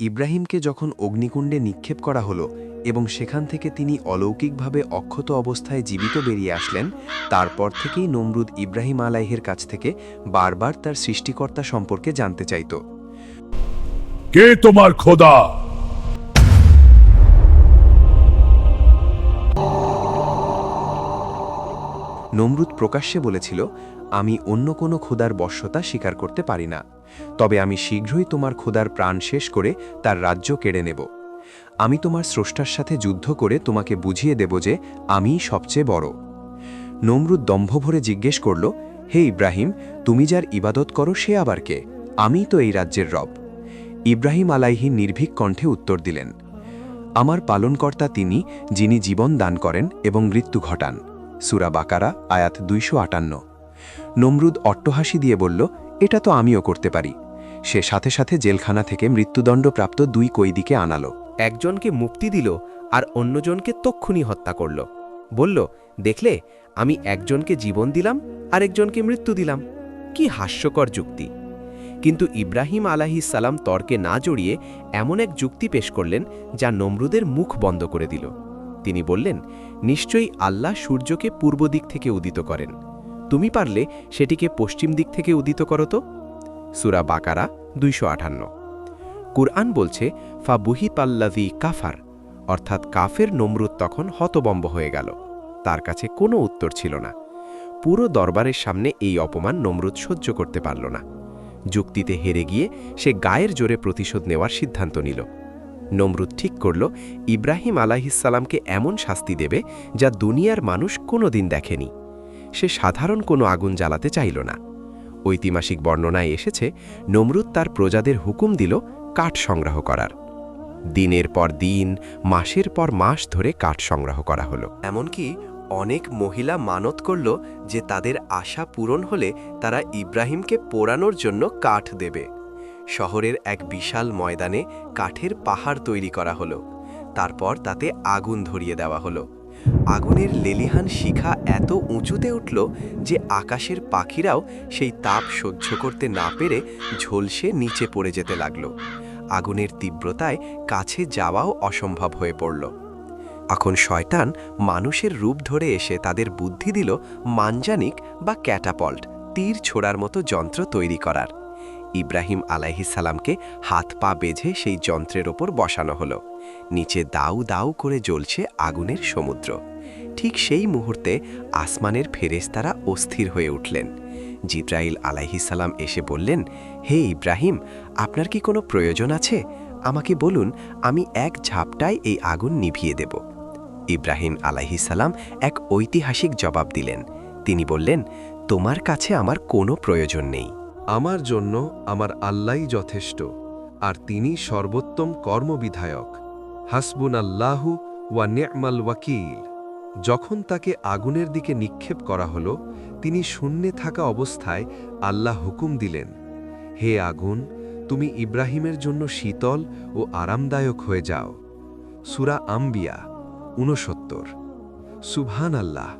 ইব্রাহিমকে যখন অগ্নিকুণ্ডে নিক্ষেপ করা হলো এবং সেখান থেকে তিনি অলৌকিকভাবে অক্ষত অবস্থায় জীবিত বেরিয়ে আসলেন তারপর থেকেই নমরুদ ইব্রাহিম আলাইহের কাছ থেকে বারবার তার সৃষ্টিকর্তা সম্পর্কে জানতে চাইত। কে তোমার খোদা? নমরুদ প্রকাশ্যে বলেছিল আমি অন্য কোনো খোদার বশ্যতা স্বীকার করতে পারি না। তবে আমি শীঘ্রই তোমার খোদার প্রাণ শেষ করে তার রাজ্য কেড়ে নেব। আমি তোমার স্রষ্টার সাথে যুদ্ধ করে তোমাকে বুঝিয়ে দেব যে আমিই সবচেয়ে বড়। নমরুদ দম্ভ ভরে জিজ্ঞেস করল, হে ইব্রাহিম, তুমি যার ইবাদত করো সে আবার কে? আমিই তো এই রাজ্যের রব। ইব্রাহিম আলাইহি নির্ভীক কণ্ঠে উত্তর দিলেন, আমার পালনকর্তা তিনি, যিনি জীবন দান করেন এবং মৃত্যু ঘটান। সুরা বাকারা, আয়াত দুইশো আটান্ন। নমরুদ অট্টহাসি দিয়ে বলল, এটা তো আমিও করতে পারি। সে সাথে সাথে জেলখানা থেকে মৃত্যুদণ্ডপ্রাপ্ত দুই কৈদিকে আনালো। একজনকে মুক্তি দিল আর অন্যজনকে তক্ষুনি হত্যা করল। বলল, দেখলে, আমি একজনকে জীবন দিলাম আর একজনকে মৃত্যু দিলাম। কি হাস্যকর যুক্তি! কিন্তু ইব্রাহিম সালাম তর্কে না জড়িয়ে এমন এক যুক্তি পেশ করলেন, যা নমরুদের মুখ বন্ধ করে দিল। তিনি বললেন, নিশ্চয়ই আল্লাহ সূর্যকে পূর্ব দিক থেকে উদিত করেন। তুমি পারলে সেটিকে পশ্চিম দিক থেকে উদিত করো তো। সুরা বাকারা দুইশো আঠান্ন কুরআন বলছে ফা বুহি পাল্লাভি কাফার, অর্থাৎ কাফের নমরুদ তখন হতবম্ব হয়ে গেল। তার কাছে কোনো উত্তর ছিল না। পুরো দরবারের সামনে এই অপমান নমরুদ সহ্য করতে পারল না। যুক্তিতে হেরে গিয়ে সে গায়ের জোরে প্রতিশোধ নেওয়ার সিদ্ধান্ত নিল। নমরুদ ঠিক করল, ইব্রাহিম আলাহিসাল্লামকে এমন শাস্তি দেবে যা দুনিয়ার মানুষ কোনোদিন দেখেনি। সে সাধারণ কোনো আগুন জ্বালাতে চাইল না। ঐতিহাসিক বর্ণনায় এসেছে, নমরুদ তার প্রজাদের হুকুম দিল কাঠ সংগ্রহ করার। দিনের পর দিন, মাসের পর মাস ধরে কাঠ সংগ্রহ করা হলো। এমনকি অনেক মহিলা মানত করল যে তাদের আশা পূরণ হলে তারা ইব্রাহিমকে পোড়ানোর জন্য কাঠ দেবে। শহরের এক বিশাল ময়দানে কাঠের পাহাড় তৈরি করা হলো। তারপর তাতে আগুন ধরিয়ে দেওয়া হলো। আগুনের লেলিহান শিখা এত উঁচুতে উঠল যে আকাশের পাখিরাও সেই তাপ সহ্য করতে না পেরে ঝলসে নিচে পড়ে যেতে লাগল। আগুনের তীব্রতায় কাছে যাওয়াও অসম্ভব হয়ে পড়ল। এখন শয়তান মানুষের রূপ ধরে এসে তাদের বুদ্ধি দিল মানজানিক বা ক্যাটাপল্ট, তীর ছোড়ার মতো যন্ত্র তৈরি করার। ইব্রাহিম আলাইহিসালামকে হাত পা বেঁধে সেই যন্ত্রের ওপর বসানো হলো। নিচে দাউ দাউ করে জ্বলছে আগুনের সমুদ্র। ঠিক সেই মুহূর্তে আসমানের ফেরেশতারা অস্থির হয়ে উঠলেন। জিব্রাইল আলাইহিসাল্লাম এসে বললেন, হে ইব্রাহিম, আপনার কি কোনো প্রয়োজন আছে? আমাকে বলুন, আমি এক ঝাপটায় এই আগুন নিভিয়ে দেব। ইব্রাহিম আলাইহিসাল্লাম এক ঐতিহাসিক জবাব দিলেন। তিনি বললেন, তোমার কাছে আমার কোনো প্রয়োজন নেই। আমার জন্য আমার আল্লাহই যথেষ্ট, আর তিনি সর্বোত্তম কর্মবিধায়ক। হাসবুন আল্লাহু ওয়া নেমাল ওয়াকিল। যখন তাকে আগুনের দিকে নিক্ষেপ করা হল, তিনি শূন্যে থাকা অবস্থায় আল্লাহ হুকুম দিলেন, হে আগুন, তুমি ইব্রাহিমের জন্য শীতল ও আরামদায়ক হয়ে যাও। সুরা আম্বিয়া, ঊনসত্তর। সুবহান আল্লাহ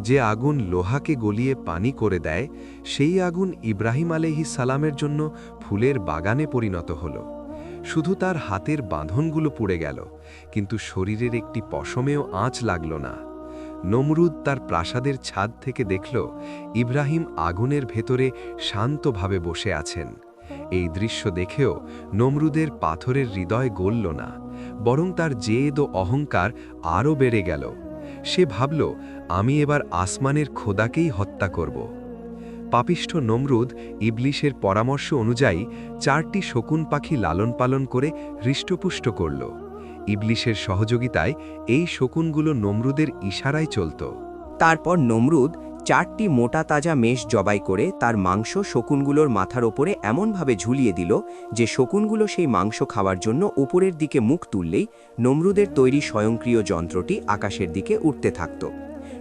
যে আগুন লোহাকে গলিয়ে পানি করে দেয়, সেই আগুন ইব্রাহিম আলহি সালামের জন্য ফুলের বাগানে পরিণত হল। শুধু তার হাতের বাঁধনগুলো পুড়ে গেল, কিন্তু শরীরের একটি পশমেও আঁচ লাগল না। নমরুদ তার প্রাসাদের ছাদ থেকে দেখল, ইব্রাহিম আগুনের ভেতরে শান্তভাবে বসে আছেন। এই দৃশ্য দেখেও নমরুদের পাথরের হৃদয় গলল না, বরং তার জেদ ও অহংকার আরও বেড়ে গেল। সে ভাবল, আমি এবার আসমানের খোদাকেই হত্যা করব। পাপিষ্ঠ নমরুদ ইবলিশের পরামর্শ অনুযায়ী চারটি শকুন পাখি লালন পালন করে হৃষ্টপুষ্ট করল। ইবলিশের সহযোগিতায় এই শকুনগুলো নমরুদের ইশারায় চলত। তারপর নমরুদ চারটি মোটা তাজা মেষ জবাই করে তার মাংস শকুনগুলোর মাথার ওপরে এমনভাবে ঝুলিয়ে দিল যে শকুনগুলো সেই মাংস খাওয়ার জন্য উপরের দিকে মুখ তুললেই নমরুদের তৈরি স্বয়ংক্রিয় যন্ত্রটি আকাশের দিকে উঠতে থাকত।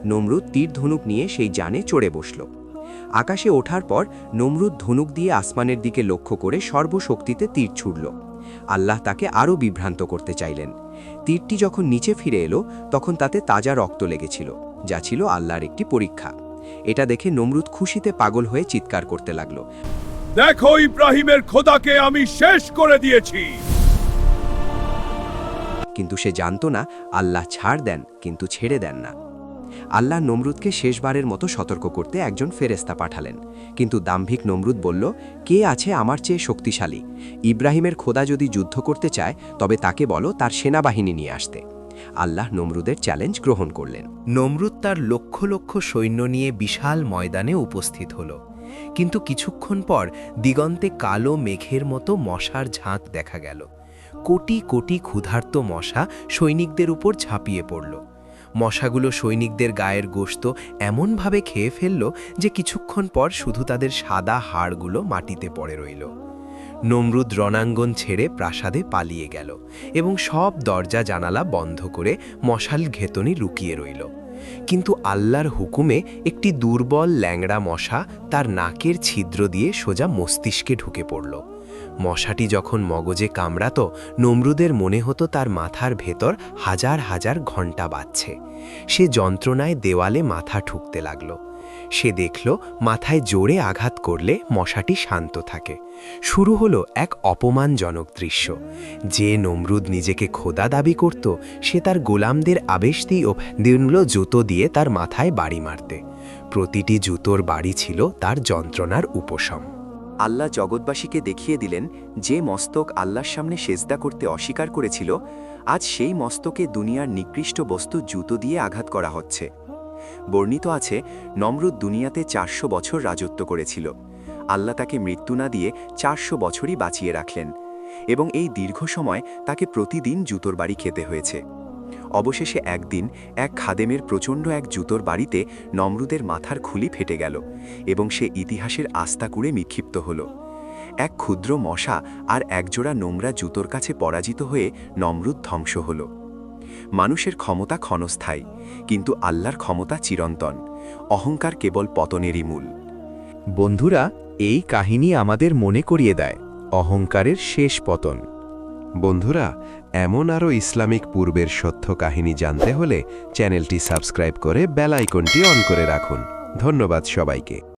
নমরুদ তীর ধনুক নিয়ে সেই যানে চড়ে বসল। আকাশে ওঠার পর নমরুদ ধনুক দিয়ে আসমানের দিকে লক্ষ্য করে সর্বশক্তিতে তীর ছুড়ল। আল্লাহ তাকে আরও বিভ্রান্ত করতে চাইলেন। তীরটি যখন নিচে ফিরে এলো তখন তাতে তাজা রক্ত লেগেছিল যা ছিল আল্লাহর একটি পরীক্ষা। এটা দেখে নমরুদ খুশিতে পাগল হয়ে চিৎকার করতে লাগল। দেখো ইব্রাহিমের খোদাকে আমি শেষ করে দিয়েছি। কিন্তু সে জানত না আল্লাহ ছাড় দেন কিন্তু ছেড়ে দেন না। আল্লাহ নমরুদকে শেষবারের মতো সতর্ক করতে একজন ফেরেস্তা পাঠালেন। কিন্তু দাম্ভিক নমরুদ বলল, কে আছে আমার চেয়ে শক্তিশালী? ইব্রাহিমের খোদা যদি যুদ্ধ করতে চায়, তবে তাকে বলো তার সেনাবাহিনী নিয়ে আসতে। আল্লাহ নমরুদের চ্যালেঞ্জ গ্রহণ করলেন। নমরুদ তার লক্ষ লক্ষ সৈন্য নিয়ে বিশাল ময়দানে উপস্থিত হল। কিন্তু কিছুক্ষণ পর দিগন্তে কালো মেঘের মতো মশার ঝাঁক দেখা গেল। কোটি কোটি ক্ষুধার্ত মশা সৈনিকদের উপর ঝাঁপিয়ে পড়ল। মশাগুলো সৈনিকদের গায়ের গোশত এমনভাবে খেয়ে ফেলল যে কিছুক্ষণ পর শুধু তাদের সাদা হাড়গুলো মাটিতে পড়ে রইল। নমরুদ রণাঙ্গন ছেড়ে প্রাসাদে পালিয়ে গেল এবং সব দরজা জানালা বন্ধ করে মশাল ঘেতনি লুকিয়ে রইল। কিন্তু আল্লাহর হুকুমে একটি দুর্বল ল্যাংড়া মশা তার নাকের ছিদ্র দিয়ে সোজা মস্তিষ্কে ঢুকে পড়ল। মশাটি যখন মগজে কামড়াত, নমরুদের মনে হতো তার মাথার ভেতর হাজার হাজার ঘণ্টা বাজছে। সে যন্ত্রণায় দেওয়ালে মাথা ঠুকতে লাগল। সে দেখল, মাথায় জোরে আঘাত করলে মশাটি শান্ত থাকে। শুরু হলো এক অপমানজনক দৃশ্য। যে নমরুদ নিজেকে খোদা দাবি করত, সে তার গোলামদের আবেশ দিয়েও দিনল জুতো দিয়ে তার মাথায় বাড়ি মারতে। প্রতিটি জুতোর বাড়ি ছিল তার যন্ত্রণার উপশম। আল্লাহ জগৎবাসীকে দেখিয়ে দিলেন যে মস্তক আল্লাহর সামনে সেজদা করতে অস্বীকার করেছিল, আজ সেই মস্তকে দুনিয়ার নিকৃষ্ট বস্তু জুতো দিয়ে আঘাত করা হচ্ছে। বর্ণিত আছে, নমরুদ দুনিয়াতে চারশো বছর রাজত্ব করেছিল। আল্লাহ তাকে মৃত্যু না দিয়ে চারশো বছরই বাঁচিয়ে রাখলেন এবং এই দীর্ঘ সময় তাকে প্রতিদিন জুতোর বাড়ি খেতে হয়েছে। অবশেষে একদিন এক খাদেমের প্রচণ্ড এক জুতোর বাড়িতে নমরুদের মাথার খুলি ফেটে গেল এবং সে ইতিহাসের আস্থা কুড়ে নিক্ষিপ্ত হল। এক ক্ষুদ্র মশা আর একজোড়া নোংরা জুতোর কাছে পরাজিত হয়ে নমরুদ ধ্বংস হল। মানুষের ক্ষমতা ক্ষণস্থায়ী, কিন্তু আল্লাহর ক্ষমতা চিরন্তন, অহংকার কেবল পতনেরই মূল। বন্ধুরা, এই কাহিনী আমাদের মনে করিয়ে দেয়, অহংকারের শেষ পতন। বন্ধুরা, এমন আরও ইসলামিক পূর্বের সত্য কাহিনী জানতে হলে চ্যানেলটি সাবস্ক্রাইব করে বেল আইকনটি অন করে রাখুন। ধন্যবাদ সবাইকে।